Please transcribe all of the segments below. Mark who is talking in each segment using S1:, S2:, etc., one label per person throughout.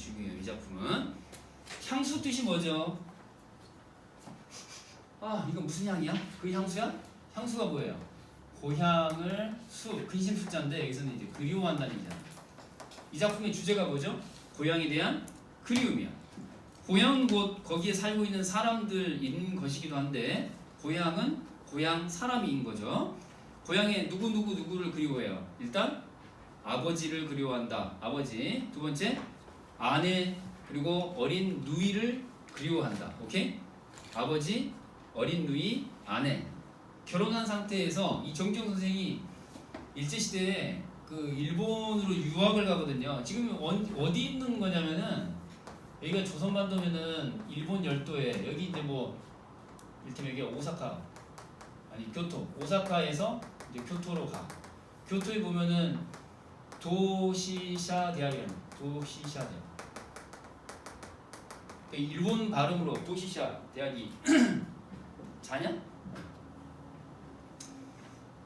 S1: 중요해요. 이 작품은 향수 뜻이 뭐죠? 아 이건 무슨 향이야? 그 향수야? 향수가 뭐예요? 고향을 수 근심 숫자인데 여기서는 이제 그리워한다는 얘기잖아. 이 작품의 주제가 뭐죠? 고향에 대한 그리움이야. 고향은 곧 거기에 살고 있는 사람들인 것이기도 한데 고향은 고향 사람인 거죠. 고향에 누구 누구 누구를 그리워해요. 일단 아버지를 그리워한다. 아버지. 두 번째 아내 그리고 어린 누이를 그리워한다. 오케이? 아버지, 어린 누이, 아내. 결혼한 상태에서 이 정경 선생이 일제 시대에 그 일본으로 유학을 가거든요. 지금 어- 어디 있는 거냐면은 여기가 조선반도면은 일본 열도에 여기 이제 뭐 이를테면 여기 오사카 아니 교토 오사카에서 이제 교토로 가. 교토에 보면은 도시샤 대학이라는 도시샤 대학. 그 일본 발음으로 도시샤 대학이 자냐?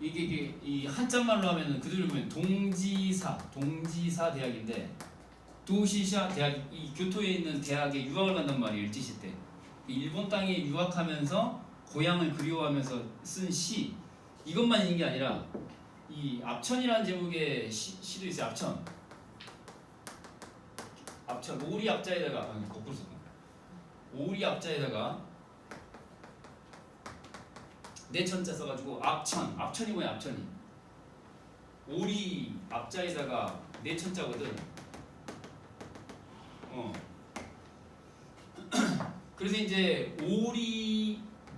S1: 이게 이게 이 한자말로 하면은 그들을 보면 동지사 동지사 대학인데 도시샤 대학 이 교토에 있는 대학에 유학을 간단 말이에요 일제시 때. 일본 땅에 유학하면서 고향을 그리워하면서 쓴 시. 이것만 있는 게 아니라 이 압천이라는 제목의 시, 시도 있어요 압천. 압천 오리 앞자에다가 거꾸로 썼네 오리 앞자에다가 내천자 써가지고 압천 압천이 뭐야 압천이? 오리 앞자에다가 내천자거든. 어. 그래서 이제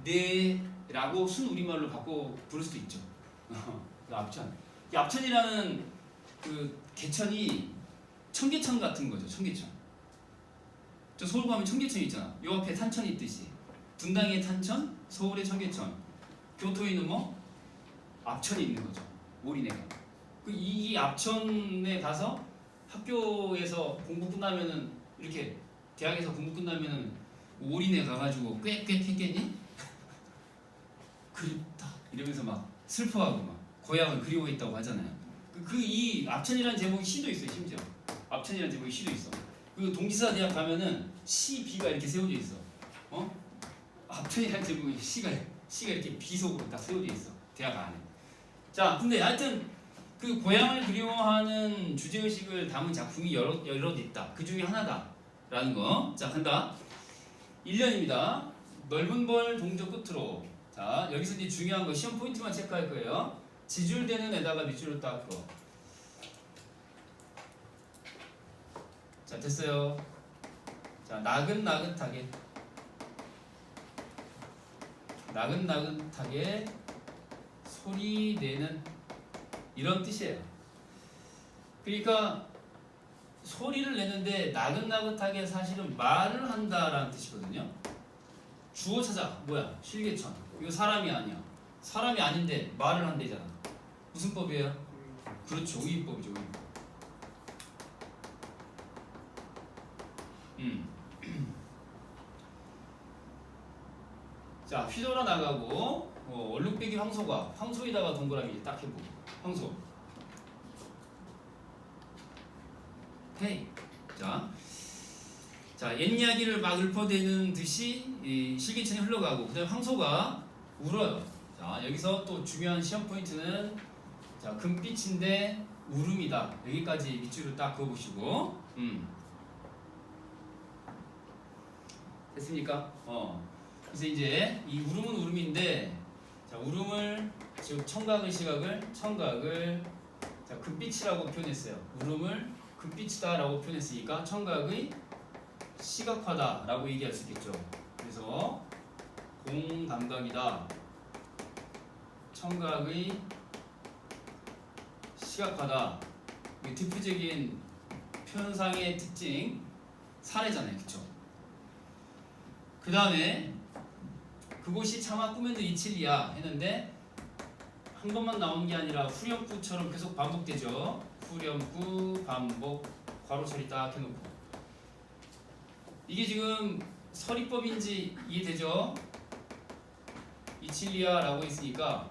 S1: 오리내라고 순 우리말로 바꿔 부를 수도 있죠. 그 압천. 이 압천이라는 그 개천이 청계천 같은 거죠 청계천 저 서울 가면 청계천 있잖아. 요 앞에 탄천이 있듯이. 분당의 탄천 서울의 청계천. 교토에 있는 뭐? 압천이 있는 거죠. 오리내가. 그 이, 이 압천에 가서 학교에서 공부 끝나면은 이렇게 대학에서 공부 끝나면은 오리내 가가지고 꽥꽥 했겠니? 그립다. 이러면서 막 슬퍼하고 막 고향을 그리워했다고 하잖아요. 그 이 압천이라는 제목이 시도 있어요 심지어. 압천이라는 제목이 시도 있어. 그 동지사 대학 가면은 시 비가 이렇게 세워져 있어. 어? 압천이라는 제목이 시가 시가 이렇게 비속으로 딱 세워져 있어 대학 안에. 자 근데 하여튼 그 고향을 그리워하는 주제 의식을 담은 작품이 여러 여러 있다. 그 중에 하나다라는 거. 자 간다. 1년입니다. 넓은 벌 동조 끝으로. 자, 여기서 이제 중요한 거 시험 포인트만 체크할 거예요. 지줄되는 에다가 밑줄을 딱 그어. 자, 됐어요. 자, 나긋나긋하게. 나긋나긋하게 소리 내는 이런 뜻이에요. 그러니까 소리를 내는데 나긋나긋하게 사실은 말을 한다라는 뜻이거든요. 주어 찾아 뭐야 실개천 이거 사람이 아니야 사람이 아닌데 말을 한대잖아 무슨 법이에요? 그렇죠 우의법이죠 우의법 음. 자 휘돌아 나가고 어, 얼룩배기 황소가 황소에다가 동그라미 딱 해보고 황소 헤이 자 자, 옛 이야기를 막 읊어대는 듯이 이 실기천이 흘러가고 그다음에 황소가 울어요. 자, 여기서 또 중요한 시험 포인트는 자, 금빛인데 울음이다. 여기까지 밑줄을 딱 그어 보시고 음. 됐습니까? 어. 그래서 이제 이 울음은 울음인데 자, 울음을 즉 청각의 시각을 청각을 자, 금빛이라고 표현했어요. 울음을 금빛이다라고 표현했으니까 청각의 시각화다라고 얘기할 수 있겠죠. 그래서 공감각이다. 청각의 시각화다. 이 대표적인 표현상의 특징 사례잖아요, 그렇죠? 그 다음에 그곳이 차마 꿈에도 이칠이야 했는데 한 번만 나온 게 아니라 후렴구처럼 계속 반복되죠. 후렴구 반복 괄호 처리 딱 해놓고 이게 지금 서리법인지 이해되죠? 이칠리아라고 했으니까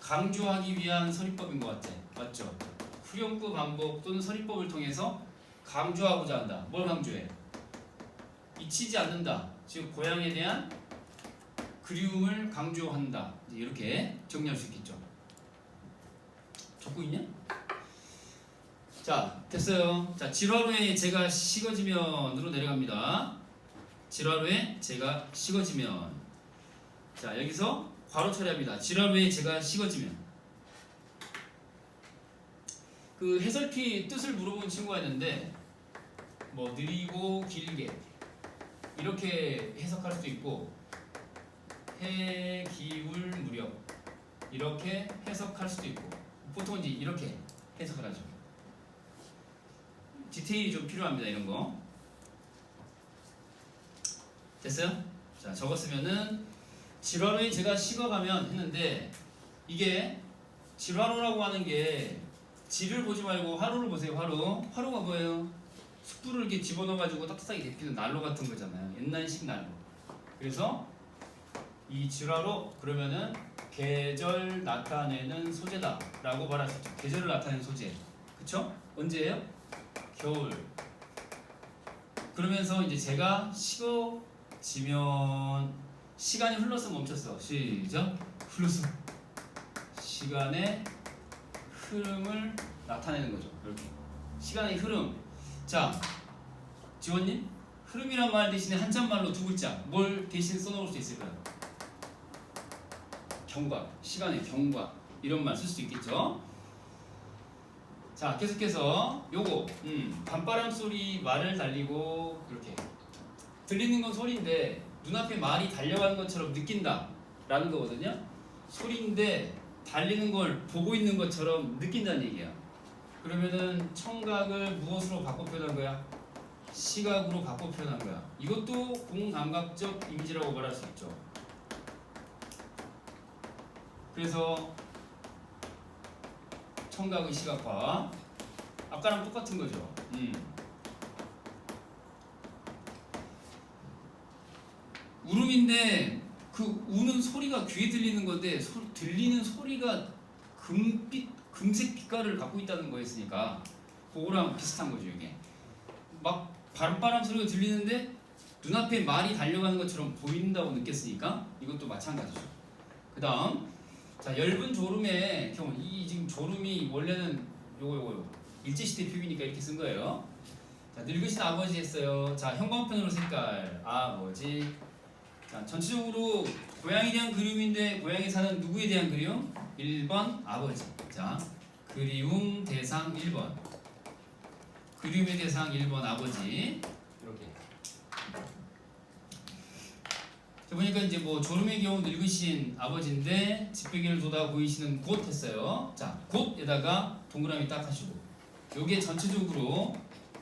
S1: 강조하기 위한 서리법인 것 같아. 맞죠? 후렴구 반복 또는 서리법을 통해서 강조하고자 한다. 뭘 강조해? 잊히지 않는다. 즉 고향에 대한 그리움을 강조한다. 이렇게 정리할 수 있겠죠. 적고 있냐? 자, 됐어요. 자, 질화로에 제가 식어지면으로 내려갑니다. 질화로에 제가 식어지면. 자, 여기서 괄호 처리합니다. 질화로에 제가 식어지면. 그 해설피 뜻을 물어본 친구가 있는데, 뭐, 느리고 길게. 이렇게 해석할 수도 있고, 해, 기울, 무렵. 이렇게 해석할 수도 있고, 보통 이제 이렇게 해석을 하죠. 디테일이 좀 필요합니다. 이런 거. 됐어요? 자, 적었으면은 질화로에 제가 식어가면 했는데 이게 질화로라고 하는 게 질을 보지 말고 화로를 보세요. 화로. 화로가 뭐예요? 숯불을 이렇게 집어넣어가지고 따뜻하게 데피는 난로 같은 거잖아요. 옛날식 난로. 그래서 이 질화로 그러면은 계절 나타내는 소재다라고 말할 수 있죠. 계절을 나타내는 소재. 그쵸? 언제예요? 겨울. 그러면서 이제 제가 식어지면 시간이 흘러서 멈췄어. 시작. 흘러서 시간의 흐름을 나타내는 거죠. 이렇게 시간의 흐름. 자, 지원님 흐름이란 말 대신에 한자말로 두 글자 뭘 대신 써놓을 수 있을까요? 경과, 시간의 경과 이런 말 쓸 수 있겠죠. 자, 계속해서 요거 음, 밤바람 소리 말을 달리고 이렇게 들리는 건 소리인데 눈앞에 말이 달려가는 것처럼 느낀다 라는 거거든요. 소리인데 달리는 걸 보고 있는 것처럼 느낀다는 얘기야. 그러면은 청각을 무엇으로 바꿔 표현한 거야? 시각으로 바꿔 표현한 거야. 이것도 공감각적 이미지라고 말할 수 있죠. 그래서 청각의 시각화 아까랑 똑같은 거죠. 음. 울음인데 그 우는 소리가 귀에 들리는 건데 소, 들리는 소리가 금빛 금색 빛깔을 갖고 있다는 거였으니까 그거랑 비슷한 거죠 이게 막 바람바람 소리가 들리는데 눈앞에 말이 달려가는 것처럼 보인다고 느꼈으니까 이것도 마찬가지죠. 그 다음 자 엷은 졸음의 경우 이 지금 졸음이 원래는 요거 요거 요거 일제시대 표기니까 이렇게 쓴 거예요. 자 늙으신 아버지 했어요. 자 형광펜으로 색깔 아버지. 자 전체적으로 고향에 대한 그리움인데 고향에 사는 누구에 대한 그리움? 1번 아버지. 자 그리움 대상 1번. 그리움의 대상 1번 아버지. 이렇게. 자 보니까 이제 뭐 졸음의 경우 늙으신 아버지인데 집배기를 돋아 보이시는 곳 했어요. 자 곳에다가 동그라미 딱 하시고 요게 전체적으로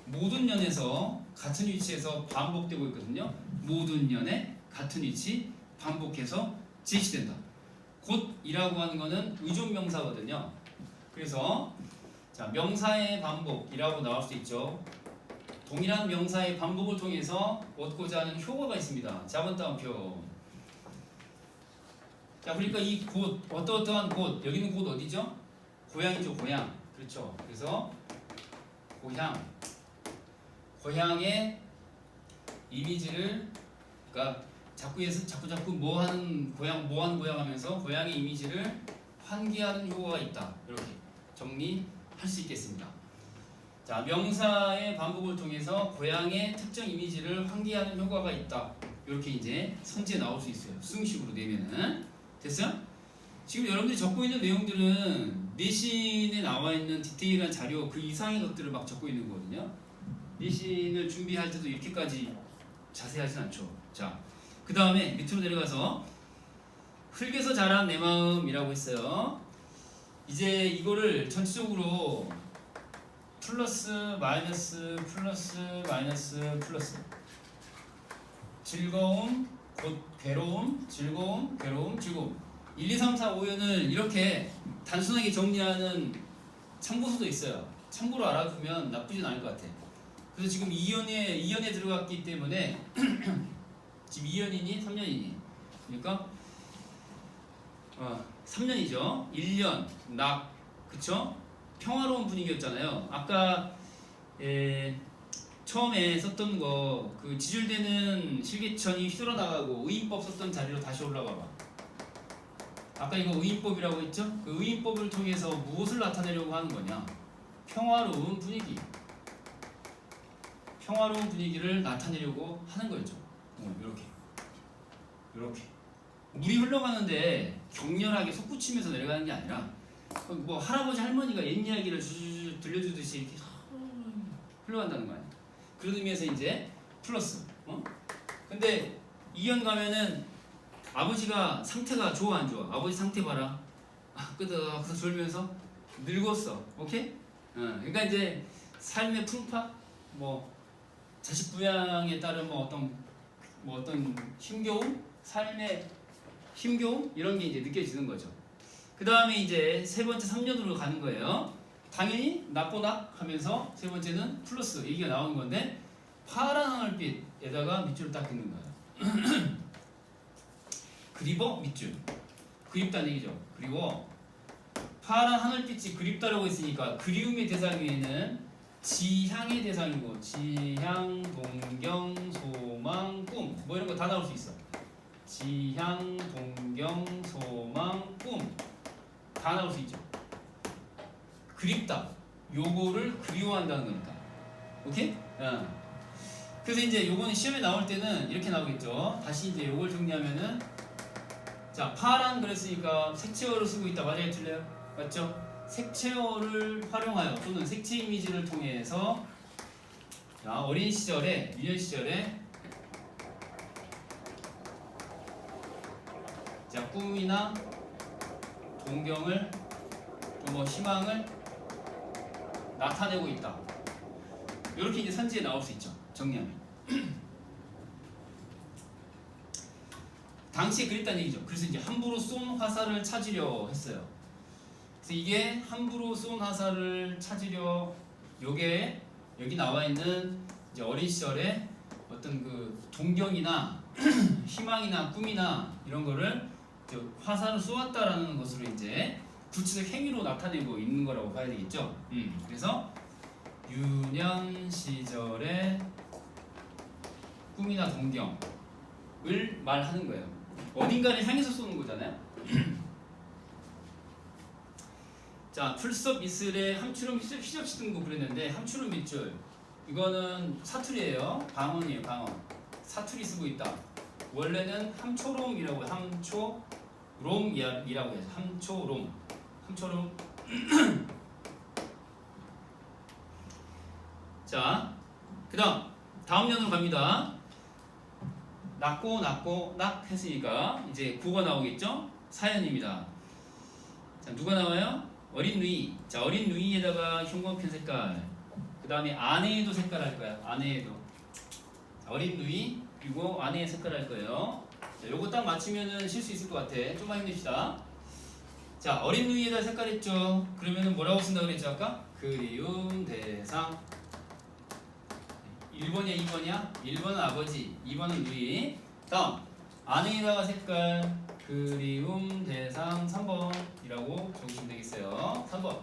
S1: 모든 년에서 같은 위치에서 반복되고 있거든요. 모든 년에 같은 위치 반복해서 제시된다. 곧이라고 하는 거는 의존 명사거든요. 그래서 자 명사의 반복이라고 나올 수 있죠. 동일한 명사의 반복을 통해서 얻고자 하는 효과가 있습니다. 자본 따옴표. 자, 그러니까 이 곳, 어떠어떠한 곳, 여기는 곳 어디죠? 고향이죠, 고향. 그렇죠. 그래서 고향, 고향의 이미지를, 그러니까 자꾸 해서 자꾸 자꾸 뭐 하는 고향, 뭐 하는 고향 하면서 고향의 이미지를 환기하는 효과가 있다. 이렇게 정리할 수 있겠습니다. 자, 명사의 반복을 통해서 고향의 특정 이미지를 환기하는 효과가 있다. 이렇게 이제 선지에 나올 수 있어요. 수능식으로 내면은 됐어요? 지금 여러분들이 적고 있는 내용들은 내신에 나와 있는 디테일한 자료 그 이상의 것들을 막 적고 있는 거거든요. 내신을 준비할 때도 이렇게까지 자세하진 않죠. 자, 그 다음에 밑으로 내려가서 흙에서 자란 내 마음이라고 했어요. 이제 이거를 전체적으로 플러스 마이너스 플러스 마이너스 플러스. 즐거움 곧 괴로움 즐거움 괴로움 즐거움. 1, 2, 3, 4, 5연을 이렇게 단순하게 정리하는 참고서도 있어요. 참고로 알아두면 나쁘진 않을 것 같아. 그래서 지금 2연에 2연에 들어갔기 때문에 지금 2연이니 3년이니 그러니까 어, 3년이죠 1년 낙 그쵸 평화로운 분위기였잖아요. 아까 에, 처음에 썼던 거 그 지줄되는 실개천이 휘돌아 나가고 의인법 썼던 자리로 다시 올라가 봐. 아까 이거 의인법이라고 했죠? 그 의인법을 통해서 무엇을 나타내려고 하는 거냐? 평화로운 분위기. 평화로운 분위기를 나타내려고 하는 거였죠. 어, 이렇게. 이렇게. 물이 흘러가는데 격렬하게 솟구치면서 내려가는 게 아니라 뭐 할아버지 할머니가 옛 이야기를 들려주듯이 이렇게 흘러간다는 거 아니야. 그런 의미에서 이제 플러스. 어? 근데 2년 가면은 아버지가 상태가 좋아 안 좋아? 아버지 상태 봐라. 아, 끄덕끄덕 졸면서 늙었어. 오케이? 어, 그러니까 이제 삶의 풍파, 뭐 자식 부양에 따른 뭐 어떤 뭐 어떤 힘겨움, 삶의 힘겨움 이런 게 이제 느껴지는 거죠. 그 다음에 이제 세 번째 3년으로 가는 거예요. 당연히 낮보다 하면서 세 번째는 플러스 얘기가 나오는 건데 파란 하늘빛에다가 밑줄을 딱 긋는 거예요. 그리워 밑줄 그립다는 얘기죠. 그리워 파란 하늘빛이 그립다라고 했으니까 그리움의 대상 위에는 지향의 대상이고 지향, 동경, 소망, 꿈 뭐 이런 거 다 나올 수 있어. 지향, 동경, 소망, 꿈 다 나올 수 있죠. 그립다. 요거를 그리워한다는 거니까. 오케이? 어. 그래서 이제 요거는 시험에 나올 때는 이렇게 나오겠죠. 다시 이제 요걸 정리하면은 자 파란 그랬으니까 색채어를 쓰고 있다. 맞아요? 틀려요? 맞죠? 색채어를 활용하여 또는 색채 이미지를 통해서 자, 어린 시절에 유년 시절에 자 꿈이나 동경을 또뭐 희망을 나타내고 있다. 이렇게 이제 선지에 나올 수 있죠. 정리하면. 당시에 그랬다는 얘기죠. 그래서 이제 함부로 쏜 화살을 찾으려 했어요. 그래서 이게 함부로 쏜 화살을 찾으려 요게 여기 나와 있는 이제 어린 시절에 어떤 그 동경이나 희망이나 꿈이나 이런 거를 화살을 쏘았다라는 것으로 이제 구체적 행위로 나타내고 있는 거라고 봐야 되겠죠. 음, 그래서 유년 시절의 꿈이나 동경을 말하는 거예요. 어딘가를 향해서 쏘는 거잖아요. 자, 풀섭 미슬의 함추름 휘적- 휘적시등고 그랬는데 함추름 밑줄 이거는 사투리예요. 방언이에요, 방언. 사투리 쓰고 있다. 원래는 함초롬이라고. 함초롬이라고 해요. 함초롬. 함초롬. 자, 그다음 다음 년으로 갑니다. 낳고 낳고 낙 했으니까 이제 구가 나오겠죠? 사연입니다. 자, 누가 나와요? 어린 누이. 자, 어린 누이에다가 흉광펜 색깔. 그 다음에 아내에도 색깔 할 거야. 아내에도. 자, 어린 누이 그리고 아내의 색깔 할 거예요. 자, 요거 딱 맞추면은 쉴 수 있을 것 같아. 좀만 힘냅시다. 자, 어린 누이에다 색깔 했죠. 그러면은 뭐라고 쓴다 그랬죠 아까? 그리움 대상. 1번이야, 2번이야? 1번은 아버지, 2번은 누이. 다음 아내에다가 색깔 그리움 대상 3번 이라고 적으시면 되겠어요. 3번.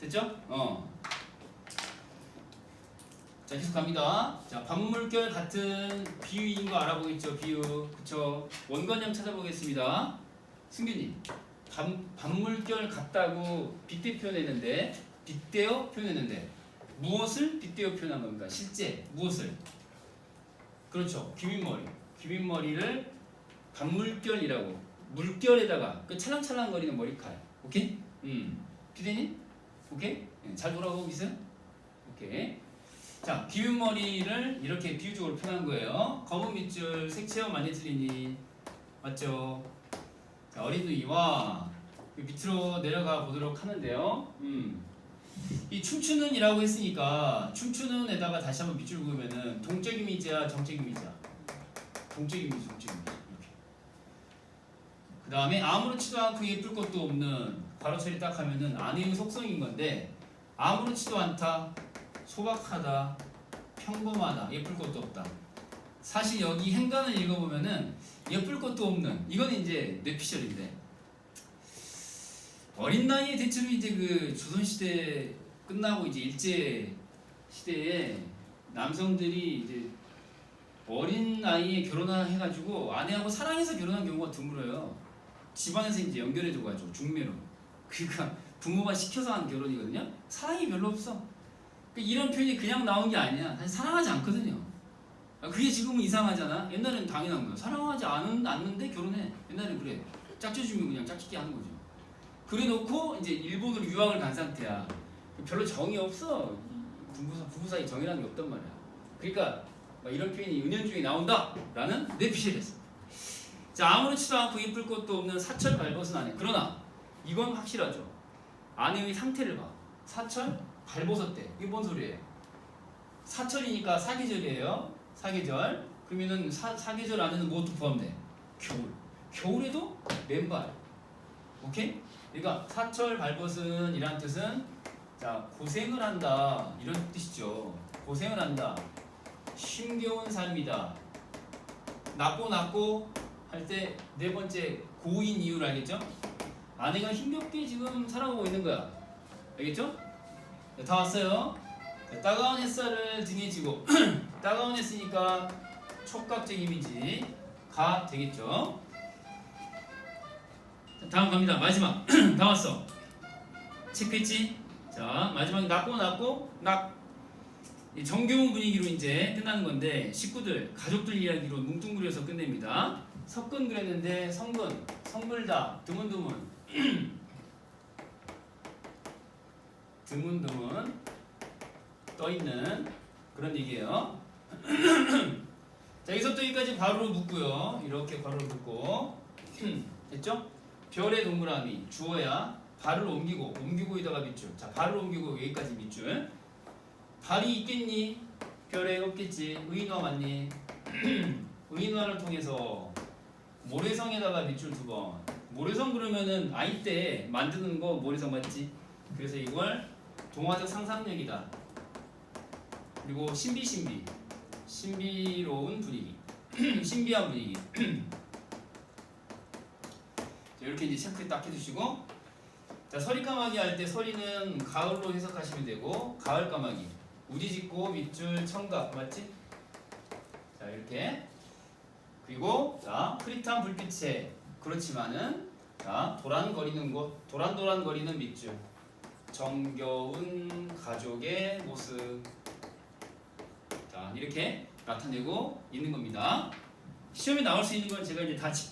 S1: 됐죠? 어. 자, 계속 갑니다. 자, 반물결 같은 비유인 거 알아보겠죠? 비유. 그쵸? 원관형 찾아보겠습니다. 승규님. 반, 반물결 같다고 빗대 표현했는데, 빗대어 표현했는데, 무엇을 빗대어 표현한 겁니까? 실제, 무엇을? 그렇죠. 귀빈머리. 귀빈머리를 반물결이라고. 물결에다가 그 찰랑찰랑거리는 머리칼. 오케이? 음. 피디님? 오케이? 네, 잘 돌아가고 계세요? 오케이. 자, 귀빈머리를 이렇게 비유적으로 표현한 거예요. 검은 밑줄, 색채와 많이 틀리니. 맞죠? 자, 어린 누이와 그 밑으로 내려가 보도록 하는데요. 음. 이 춤추는 이라고 했으니까 춤추는 에다가 다시 한번 밑줄 그으면은 동적 이미지야, 정적 이미지야. 동적 이미지, 정적 이미지. 그 다음에 아무렇지도 않고 예쁠 것도 없는 처리 딱 하면은 아내의 속성인 건데 아무렇지도 않다, 소박하다, 평범하다, 예쁠 것도 없다. 사실 여기 행간을 읽어보면은 예쁠 것도 없는 이건 이제 뇌피셜인데 어린 나이에 대체로 이제 그 조선 시대 끝나고 이제 일제 시대에 남성들이 이제 어린 나이에 결혼을 해가지고 아내하고 사랑해서 결혼한 경우가 드물어요. 집안에서 이제 연결해줘가지고 중매로. 그러니까 부모가 시켜서 한 결혼이거든요. 사랑이 별로 없어. 그러니까 이런 표현이 그냥 나온 게 아니야. 사실 사랑하지 않거든요. 아, 그게 지금은 이상하잖아. 옛날엔 당연한 거야. 사랑하지 않은, 않는데 결혼해. 옛날엔 그래. 짝져주면 그냥 짝짓기 하는 거죠. 그래 놓고 이제 일본으로 유학을 간 상태야. 별로 정이 없어. 이 부부, 사- 부부 사이 정이라는 게 없단 말이야. 그러니까 막 이런 표현이 은연중에 나온다라는 내피셜 했어. 자 아무렇지도 않고 이쁠 것도 없는 사철 발벗은 아내. 그러나 이건 확실하죠. 아내의 상태를 봐. 사철 발벗었대. 이게 뭔 소리예요? 사철이니까 사계절이에요. 사계절. 그러면은 사, 사계절 안에는 무엇도 포함돼? 겨울. 겨울에도 맨발. 오케이? 그러니까 사철 발벗은 이란 뜻은 자 고생을 한다 이런 뜻이죠. 고생을 한다. 힘겨운 삶이다. 낫고 낫고 할 때 네 번째 고인 이유를 알겠죠? 아내가 힘겹게 지금 살아가고 있는 거야. 알겠죠? 자, 다 왔어요. 자, 따가운 햇살을 등에 지고 따가운 햇으니까 촉각적 이미지 가 되겠죠? 자, 다음 갑니다. 마지막 다 왔어. 체크했지? 자 마지막 낫고 낫고 낙이 정겨운 분위기로 이제 끝나는 건데 식구들 가족들 이야기로 뭉뚱그려서 끝냅니다. 석근 그랬는데 성근 성글다 드문드문 드문드문 떠 있는 그런 얘기예요. 자 여기서부터 여기까지 괄호로 묶고요. 이렇게 괄호로 묶고 됐죠? 별의 동그라미 주어야 발을 옮기고 옮기고에다가 밑줄. 자 발을 옮기고 여기까지 밑줄. 발이 있겠니? 별에 없겠지. 의인화 맞니? 의인화를 통해서 모래성에다가 밑줄 두 번. 모래성 그러면은 아이 때 만드는 거 모래성 맞지? 그래서 이걸 동화적 상상력이다. 그리고 신비 신비. 신비로운 분위기. 신비한 분위기. 자, 이렇게 이제 체크 딱 해주시고 자 서리 까마귀 할 때 서리는 가을로 해석하시면 되고 가을 까마귀 우지짓고 밑줄 청각 맞지? 자 이렇게 그리고 자 흐릿한 불빛에 그렇지만은 자 도란거리는 곳 도란도란거리는 밑줄 정겨운 가족의 모습 자 이렇게 나타내고 있는 겁니다 시험에 나올 수 있는 건 제가 이제 다 짚.